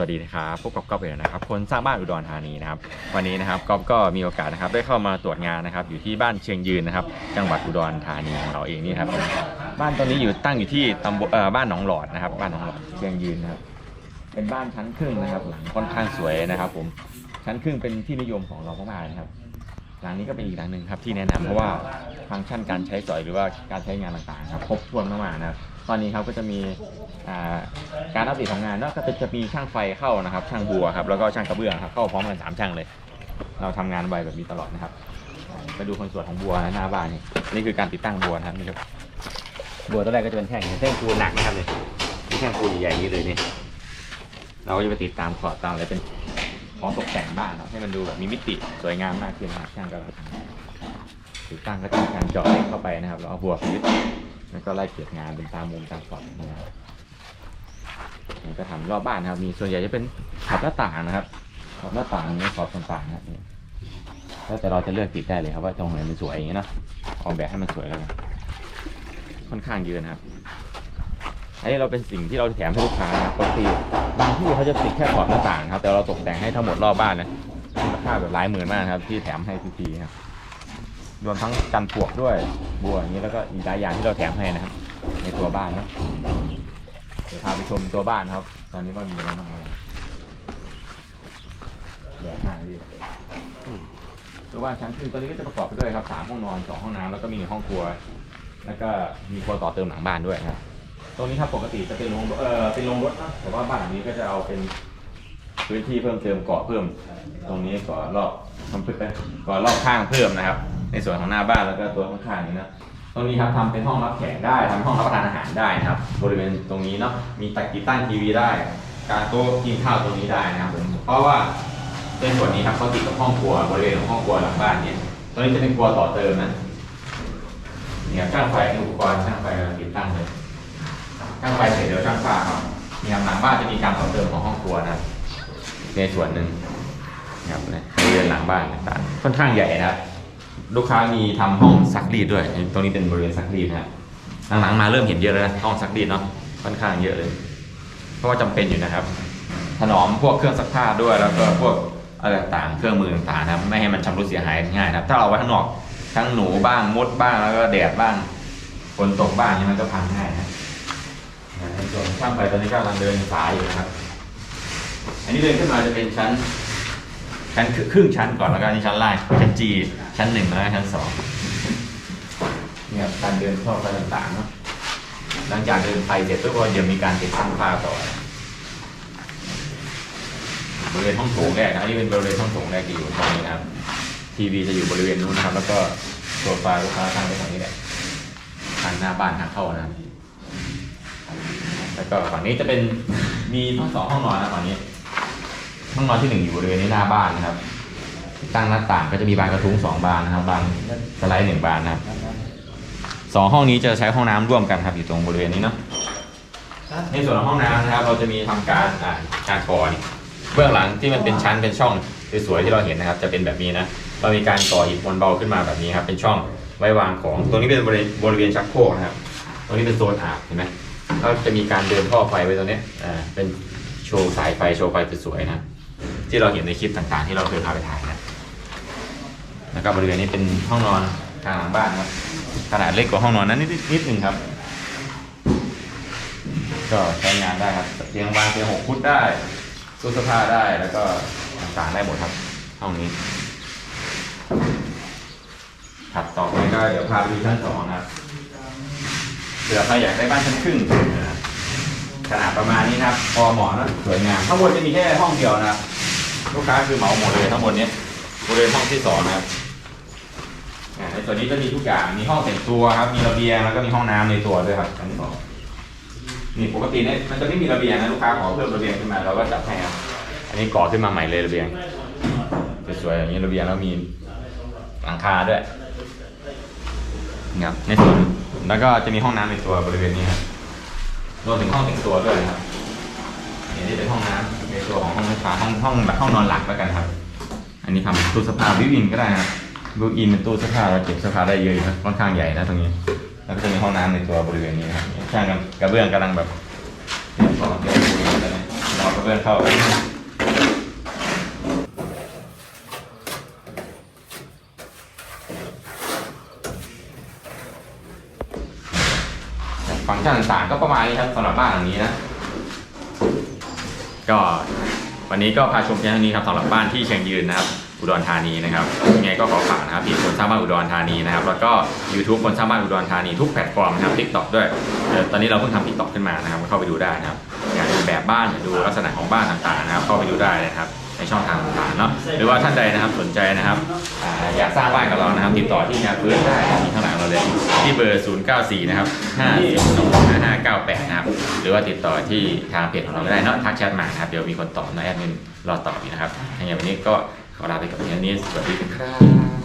สวัสดีครับพบกับก๊อฟเองนะครับคนสร้างบ้านอุดรธานีนะครับ วันนี้นะครับก๊อฟก็มีโอกาสนะครับได้เข้ามาตรวจงานนะครับ อยู่ที่บ้านเชียงยืนนะครับ จังหวัดอุดรธานีของเราเองนี่ครับ บ้านตอนนี้อยู่ตั้งอยู่ที่ตำบลบ้านหนองหลอดนะครับ บ้านหนองหลอดเชียงยืนนะครับ เป็นบ้านชั้นครึ่งนะครับหลังค่อนข้างสวยนะครับ ผมชั้นครึ่งเป็นที่นิยมของเรามากๆนะครับ หลังนี้ก็เป็นอีกหลังหนึ่งครับที่แนะนำเพราะว่าฟังก์ชันการใช้สอยหรือว่าการใช้งานต่างๆครับครบถ้วนมากๆนะครับตอนนี้ครับก็จะมีอ่าการอัปเดตของงานเนอะก็จะมีช่างไฟเข้านะครับ ช่างบัวครับแล้วก็ช่างกระเบื้องครับเข้าพร้อมกันสามช่างเลย เราทำงานไวแบบนี้ตลอดนะครับไปดูคนสวนของบัวนะหน้าบ้านนี่นี่คือการติดตั้งบัวนะครับนี่ครับบัวตัวแรกก็จะเป็นแท่งแท่งปูนหนักนะครับเลยนี่แท่งปูนใหญ่ๆอย่างนี้เลยนี่เราก็จะไปติดตามขอบตามอะไรเป็น ของตกแต่งบ้านครับให้มันดูแบบมีมิติสวยงามมากขึ้นนะครับช่างก็ติดตั้งก็จะมีการเจาะเหล็กเข้าไปนะครับแล้วเอาบวกยึดแล้วก็ไล่เกียรงานเป็นตามมุมตามขอบนะครับนี่ก็ทำรอบบ้านนะครับ มีส่วนใหญ่จะเป็นขอบหน้าต่างนะครับขอบหน้าต่างในขอบต่างๆนะครับแล้วแต่เราจะเลือกติดได้เลยครับว่าตรงไหนมันสวยอย่างนี้เนาะออกแบบให้มันสวยแล้วกันค่อนข้างเยอะนะครับ อันนี้เราเป็นสิ่งที่เราแถมให้ลูกค้านะบปกติบางที่เขาจะติดแค่ขอบหน้าต่างครับ แต่เราตกแต่งให้ทั้งหมดรอบบ้านนะมูลค่าแบบหลายหมื่นมากครับที่แถมให้ฟรีๆครับรวมทั้งกันปวกด้วยบัวอย่างนี้แล้วก็อีกหลายอย่างที่เราแถมให้นะครับ ในตัวบ้านนะเดี๋ยวพาไปชมตัวบ้านครับ ตอนนี้ก็มีอะไรบ้างครับเดี๋ยวหาดีตัวบ้านชั้นครึ่งตัวนี้ก็จะประกอบไปด้วยครับสามห้องนอนสองห้องน้ำแล้วก็มีห้องครัว แล้วก็มีครัวต่อเติมหลังบ้านด้วยครับ ตรงนี้ครับปกติจะเป็นโรงเออเป็นโรงรถนะแต่ว่าบ้านหลังนี้ก็จะเอาเป็นพื้นที่เพิ่มเติมเกาะเพิ่ม ตรงนี้ก่อรอบทำเพื้นไปก่อรอบข้างเพิ่มนะครับ ในส่วนของหน้าบ้านแล้วก็ตัวข้างๆนี้นะตรงนี้ครับทำเป็นห้องรับแขกได้ทำห้องรับประทานอาหารได้นะครับ บริเวณตรงนี้เนาะมีตักกีตั้งทีวีได้ การโต๊ะกินข้าวตรงนี้ได้นะครับผมเพราะว่าในส่วนนี้ครับเขาติดกับห้องครัวบริเวณของห้องครัวหลังบ้านเนี่ยตรงนี้จะเป็นครัวต่อเติมนะเนี่ยช่างไฟอุปกรณ์ช่างไฟติดตั้งเลย ช่างไฟเสร็จเดี๋ยวช่างฝ้าครับเนี่ยหลังบ้านจะมีการต่อเติมของห้องครัวนะครับในส่วนหนึ่งนะครับเนี่ยบริเวณหลังบ้านต่างๆค่อนข้างใหญ่นะครับลูกค้ามีทำห้องซักรีดด้วย ตรงนี้เป็นบริเวณซักรีดนะครับหลังๆมาเริ่มเห็นเยอะแล้วนะห้องซักรีดเนาะค่อนข้างเยอะเลย เพราะว่าจำเป็นอยู่นะครับ ถนอมพวกเครื่องซักผ้าด้วยแล้วก็พวกอะไรต่างๆเครื่องมือต่างๆนะครับไม่ให้มันชำรุดเสียหายง่ายนะครับถ้าเราเอาไว้ข้างนอกทั้งหนูบ้างมดบ้างแล้วก็แดดบ้างฝนตกบ้างนี่มันก็พังง่ายนะ ในส่วนของช่างไฟตอนนี้ก็กำลังเดินสายอยู่นะครับ อันนี้เดินขึ้นมาจะเป็นชั้น ชั้นครึ่งชั้นก่อนแล้วก็อันนี่ชั้นล่างชั้นจีชั้นหนึ่งแล้วก็ชั้นสองเนี่ยการเดินเข้าไปต่างๆเนาะหลังจากเดินไฟเสร็จทุกคนเดี๋ยวมีการติดตั้งผ้าต่อบริเวณห้องโถงแรกนะอันนี้เป็นบริเวณห้องโถงแรกที่อยู่ตรงนี้นะครับ ทีวีจะอยู่บริเวณนู้นนะครับ แล้วก็โซฟาลูกค้าตั้งไว้ตรงนี้แหละทางหน้าบ้านทางเข้านะครับ แล้วก็ฝั่งนี้จะเป็นมีทั้งสองห้องนอนนะฝั่งนี้ ห้องนอนที่หนึ่งอยู่บริเวณนี้หน้าบ้านนะครับ ตั้งหน้าต่างก็จะมีบานกระทุ้งสองบานนะครับ บานสไลด์หนึ่งบานนะครับสองห้องนี้จะใช้ห้องน้ำร่วมกันครับ อยู่ตรงบริเวณนี้เนาะในส่วนของห้องน้ำนะครับ เราจะมีทำการอ่าการก่อนเบื้องหลังที่มันเป็นชั้นเป็นช่องสวยๆที่เราเห็นนะครับ จะเป็นแบบนี้นะเรามีการก่ออิฐมวลเบาขึ้นมาแบบนี้ครับ เป็นช่องไว้วางของ ตรงนี้เป็นบริเวณบริเวณชักโครกนะครับ ตรงนี้เป็นโซนอาบเห็นไหม ก็จะมีการเดินท่อไฟไว้ตรงนี้อ่าเป็นโชว์สายไฟโชว์ไฟสวยๆนะ ที่เราเห็นในคลิปต่างๆ ที่เราเคยพาไปถ่ายนะแล้วก็บริเวณนี้เป็นห้องนอนกลางหลังบ้านครับขนาดเล็กกว่าห้องนอนนั้นนิดนิดนึงครับ ก็ใช้งานได้ครับเตียงวางเตียงหกฟุตได้ตู้เสื้อผ้าได้แล้วก็ต่างๆได้หมดครับ ห้องนี้ถัดต่อไปก็เดี๋ยวพาไปดูชั้นสองนะครับ ผื่อใครอยากได้บ้านชั้นครึ่งนขนาดประมาณนี้นะครับ พอเหมาะนะสวยงามข้างบนจะมีแค่ห้องเดียวนะครับลูกค้าคือเหมาหมดเลยทั้งหมดนี้บริเวณห้องที่สองนะครับในส่วนนี้จะมีทุกอย่าง มีห้องแต่งตัวครับ มีระเบียงแล้วก็มีห้องน้ำในตัวด้วยครับชั้นสองนี่ปกติเนี่ยมันจะไม่มีระเบียงนะลูกค้าขอเพิ่มระเบียงขึ้นมาเราก็จัดให้ครับอันนี้ก่อขึ้นมาใหม่เลยระเบียงสวยๆอย่างนี้ระเบียงแล้วมีหลังคาด้วยนะครับในส่วน แล้วก็จะมีห้องน้ำในตัวบริเวณนี้ครับรวมถึงห้องแต่งตัวด้วยนะครับนี่ที่เป็นห้องน้ำในตัวของห้องไฟฟ้าห้องห้องแบบห้องนอนหลักแล้วกันครับ อันนี้ทำตู้เสื้อผ้าวิวินก็ได้นะครับวิวินเป็นตู้เสื้อผ้าเราเก็บเสื้อผ้าได้เยอะอยู่ครับค่อนข้างใหญ่นะตรงนี้ แล้วก็จะมีห้องน้ำในตัวบริเวณนี้นะครับช่างกันกระเบื้องกำลังแบบเตรียมของเตรียมปูนอะไรนะเรากระเบื้องเข้า ฟังก์ชันต่างๆก็ประมาณนี้ครับสำหรับบ้านหลังนี้นะ ก็วันนี้ก็พาชมเพียงเท่านี้ครับสำหรับบ้านที่เชียงยืนนะครับ อุดรธานีนะครับยังไงก็ขอฝากนะครับเพจคนสร้างบ้านอุดรธานีนะครับ แล้วก็ YouTube คนสร้างบ้านอุดรธานีทุกแพลตฟอร์มนะครับ TikTok ด้วยตอนนี้เราเพิ่งทำ TikTok ขึ้นมานะครับก็เข้าไปดูได้นะครับอยากดูแบบบ้านอยากดูลักษณะของบ้านต่างๆนะครับ เข้าไปดูได้เลยนะครับ ในช่องทางต่างๆเนาะหรือว่าท่านใดนะครับสนใจนะครับอยากสร้างบ้านกับเรานะครับ ติดต่อที่งานพื้นได้มีข้างหลังเราเลยที่เบอร์ 094 นะครับ5 2 5 5 9 8นะครับ หรือว่าติดต่อที่ทางเพจของเราก็ได้เนาะทักแชทมานะครับ เดี๋ยวมีคนตอบนะแอดมินรอตอบอยู่นะครับยังไงวันนี้ก็ขอลาไปกับเพียงเท่านี้สวัสดีครับ